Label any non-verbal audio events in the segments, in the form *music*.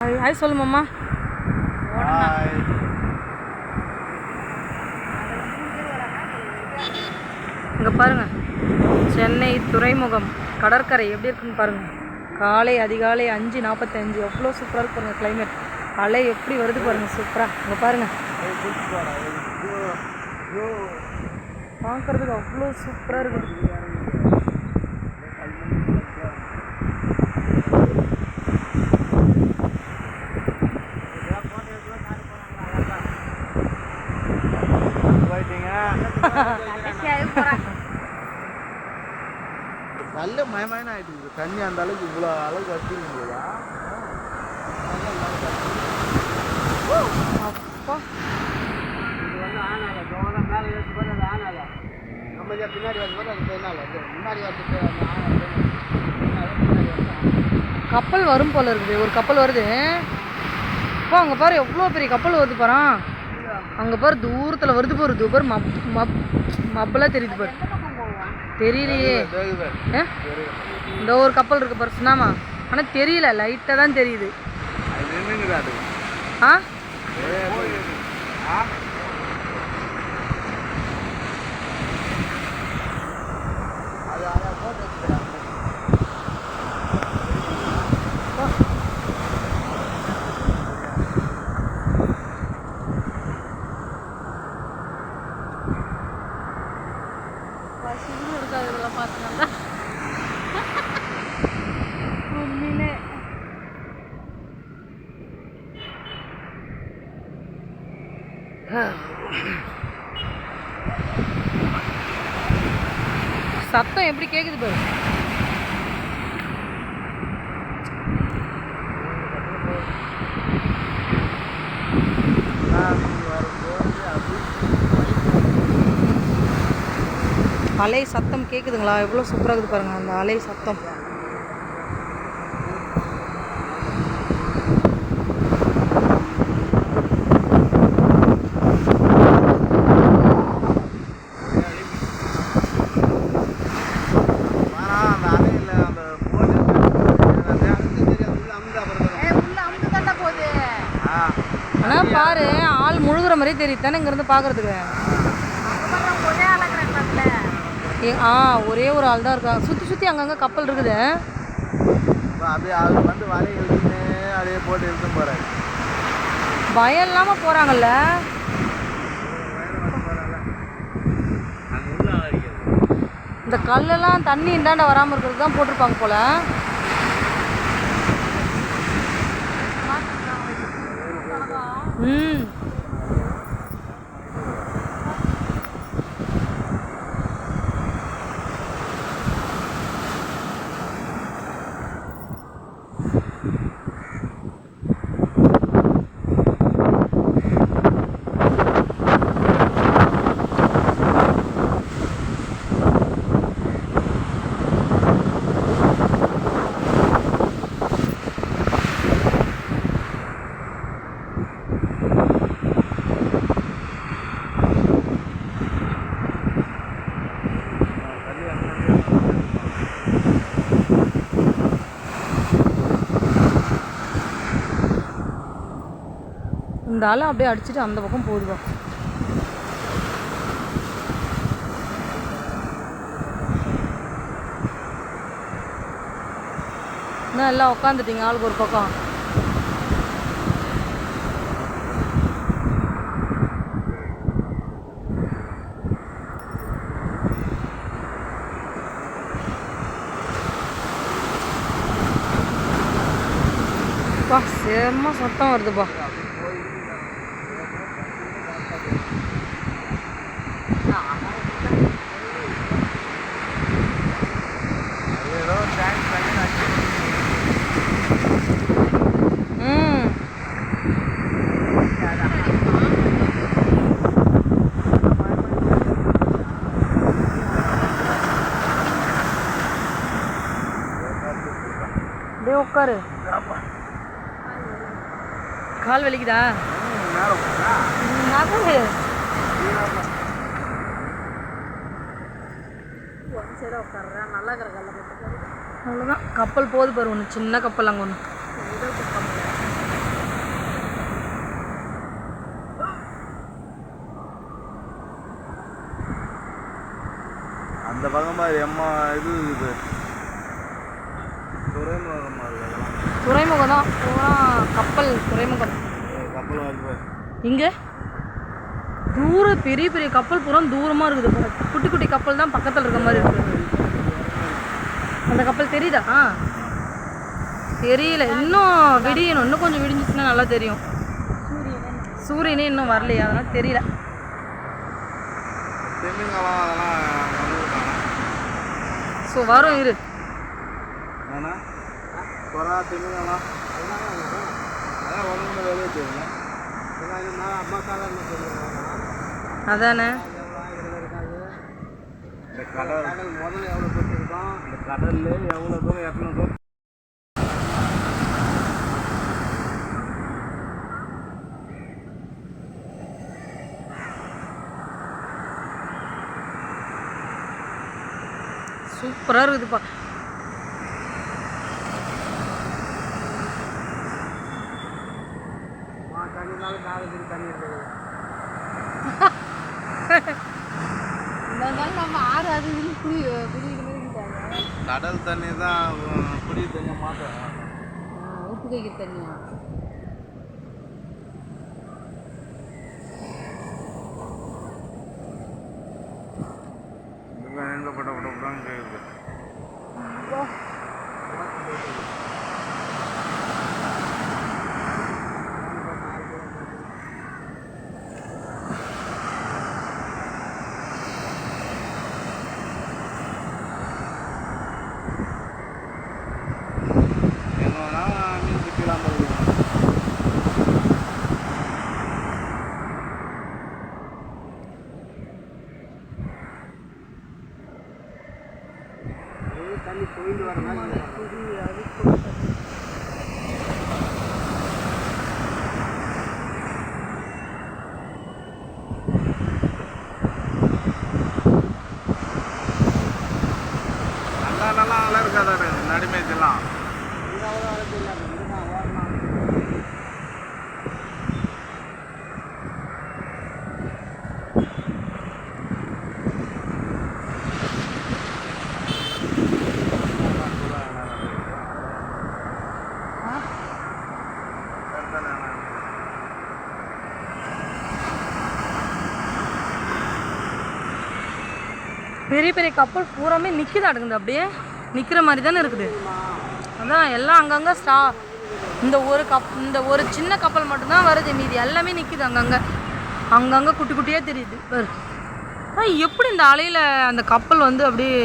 Hi hi சொல்லு மாமா. Hi இங்கே பாருங்க. சென்னை துறைமுகம் கடற்கரை எப்படி இருக்குன்னு பாருங்க. காலை அதிகாலை அஞ்சு நாற்பத்தஞ்சு எவ்வளோ சூப்பராக இருக்கு பாருங்க கிளைமேட் அலை எப்படி வருது பாருங்க சூப்பராக இங்கே பாருங்க. பார்க்கறதுக்கு அவ்வளோ சூப்பராக இருக்குது நல்ல மயமான ஆயிட்டு தண்ணி அந்த அளவுக்கு இவ்வளோ அளவுக்கு வச்சுருந்தீங்களா அப்பா இது வந்து ஆனால கவனம் மேலே ஏற்றி போய் அது ஆனால நம்ம இதை பின்னாடி வரும்போது அது பின்னால் அது முன்னாடி வந்துட்டு வந்து கப்பல் வரும் போல இருக்குது. ஒரு கப்பல் வருது. அப்பா அங்கே பாரு எவ்வளோ பெரிய கப்பல் வருது பாரான் அங்கே பாரு தூரத்தில் வருது பாரு தூ பாரு மப் மப் மப்பெல்லாம் தெரியுது பாரு. தெரியலையே? இந்த ஒரு கப்பல் இருக்கு பாரு சுனாமா ஆனால் தெரியல லைட்டாக தான் தெரியுது. ஆ ஆ அது அதை போட்டு வச்சுக்கிறாங்க இருக்காது இதெல்லாம் பார்த்தீங்கன்னா உண்மையிலே சத்தம் எப்படி கேட்குது பாரு. அலை சத்தம் கேட்குதுங்களா எவ்வளோ சூப்பராக இருக்குது பாருங்க அந்த அலை சத்தம் ஆனா அந்த அலையில் அந்த போட்டு அந்த அழுத்து தெரியாது உள்ள அமுதா பிறகு ஆ ஆனால் பாரு ஆள் முழுகுற மாதிரியே தெரியுது தானே இங்கேருந்து பார்க்கறதுக்கு ஆ ஒரே ஒரு ஆள் தான் இருக்கா சுற்றி சுற்றி அங்கங்கே கப்பல் இருக்குது. பயம் இல்லாமல் போகிறாங்கல்ல அங்கே உள்ள அடிக்கிறது இந்த கல்லெல்லாம் தண்ணி இந்தாண்ட வராமல் இருக்கிறது தான் போட்டிருப்பாங்க போல. ம். இந்த ஆளை அப்படியே அடிச்சுட்டு அந்த பக்கம் போகுதுவா என்ன எல்லாம் உட்காந்துட்டீங்க ஆளுக்கு ஒரு பக்கம்? பா செம்ம சத்தம் வருதுப்பா. உட்காரு. கால் வலிக்குதா? நகரு. அவ்வளோதான் கப்பல் போது பாரு ஒன்று சின்ன கப்பல் அங்கே ஒன்று அந்த பக்கம் பாரு எம்மா இது இது துறைமுகமா தான் பூரா கப்பல் துறைமுகம். இங்கே? தூர பெரிய பெரிய கப்பல் பூரா தூரமாக இருக்குது. குட்டி குட்டி கப்பல் தான் பக்கத்தில் இருக்க மாதிரி இருக்குது அந்த கப்பல் தெரியுதா? தெரியல. இன்னும் விடியணும். இன்னும் கொஞ்சம் விடிஞ்சிச்சுன்னா நல்லா தெரியும். சூரியனே இன்னும் வரலையா அதெல்லாம் தெரியல ஸோ வரும் இரு. குறா தென்னிங்கலாம் அதெல்லாம் ஒன்று வெளியே தெரியுங்க மசாலா அதானே இந்த கடல் கடல் முதல்ல எவ்வளோ போட்டுருக்கோம் இந்த கடல்ல எவ்வளோ தூரம் தூரம் சூப்பராக இருக்குதுப்பா தண்ணினாலும் காலேஜுக்கு தண்ணி இருக்குது நம்ம ஆறு அது இதுன்னு குடி குடிக்கிற கடல் தண்ணி தான் குடி தண்ணி மாட்டோம் உப்பு கைக்கு தண்ணியா? பட்ட பட்ட படம் கேட்குது எங்கே வேணாலும் மீன் பிடிக்கலாம் போகுது தண்ணி போயிட்டு வர மாதிரி நல்லா நல்லா நல்லா இருக்காதா நடிமேஜெல்லாம் பெரிய பெரிய கப்பல் பூராமே நிற்கிதாடுங்குது அப்படியே நிற்கிற மாதிரி தானே இருக்குது. அதான் எல்லாம் அங்கங்கே ஸ்டா இந்த ஒரு கப் இந்த ஒரு சின்ன கப்பல் மட்டும்தான் வருது. மீதி எல்லாமே நிற்கிது அங்கங்கே. அங்கங்கே குட்டி குட்டியாக தெரியுது. பாரு. ஆ எப்படி இந்த அலையில் அந்த கப்பல் வந்து அப்படியே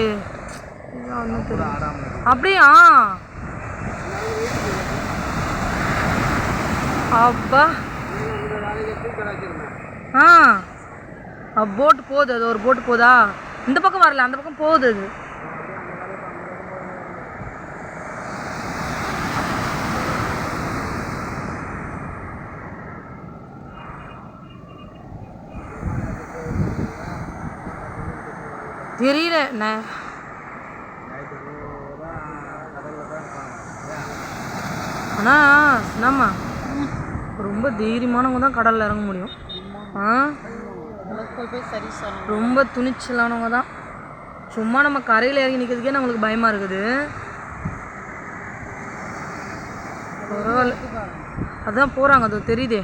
அப்படியா அப்பா. ஆ. போட்டு போகுது. அது ஒரு போட்டு போதா? இந்த பக்கம் வரல அந்த பக்கம் போகுது அது. தெரியல நான் ஆனால் என்னம்மா? ரொம்ப தைரியமானவங்க தான் கடலில் இறங்க முடியும். ஆ? ரொம்ப துணிச்சலானவங்க தான். சும்மா நம்ம கரையில் இறங்கி நிற்கிறதுக்கே நம்மளுக்கு பயமாக இருக்குது. பரவாயில்ல. அதான் போகிறாங்க அது தெரியுதே.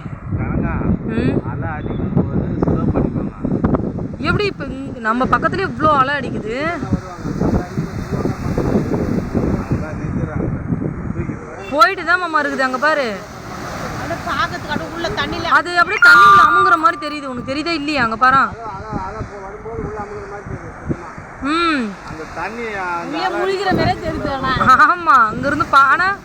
எப்படி இப்போ நம்ம பக்கத்துலேயே இவ்வளோ அலை அடிக்குது? போயிட்டு தான் மாமா இருக்குது அங்கே பாரு. உள்ள தண்ணியில அது அப்படியே தண்ணியில் அமுங்குற மாதிரி தெரியுது. உனக்கு தெரியுதா இல்லையா? அங்கே பாரு. மாதிரி ம். அந்த தண்ணி உள்ள முழுகிற மாதிரியே தெரியுது ஆனா ஆமாம் அங்கேருந்து பா ஆனால்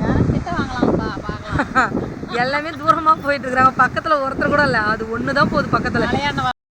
வேற கிட்ட வாங்கலாம்ப்பா பார்க்கலாம். *laughs* எல்லாமே தூரமாக போயிட்டு இருக்கிறாங்க. பக்கத்தில் ஒருத்தர் கூட இல்லை. அது ஒன்று தான் போகுது பக்கத்தில்.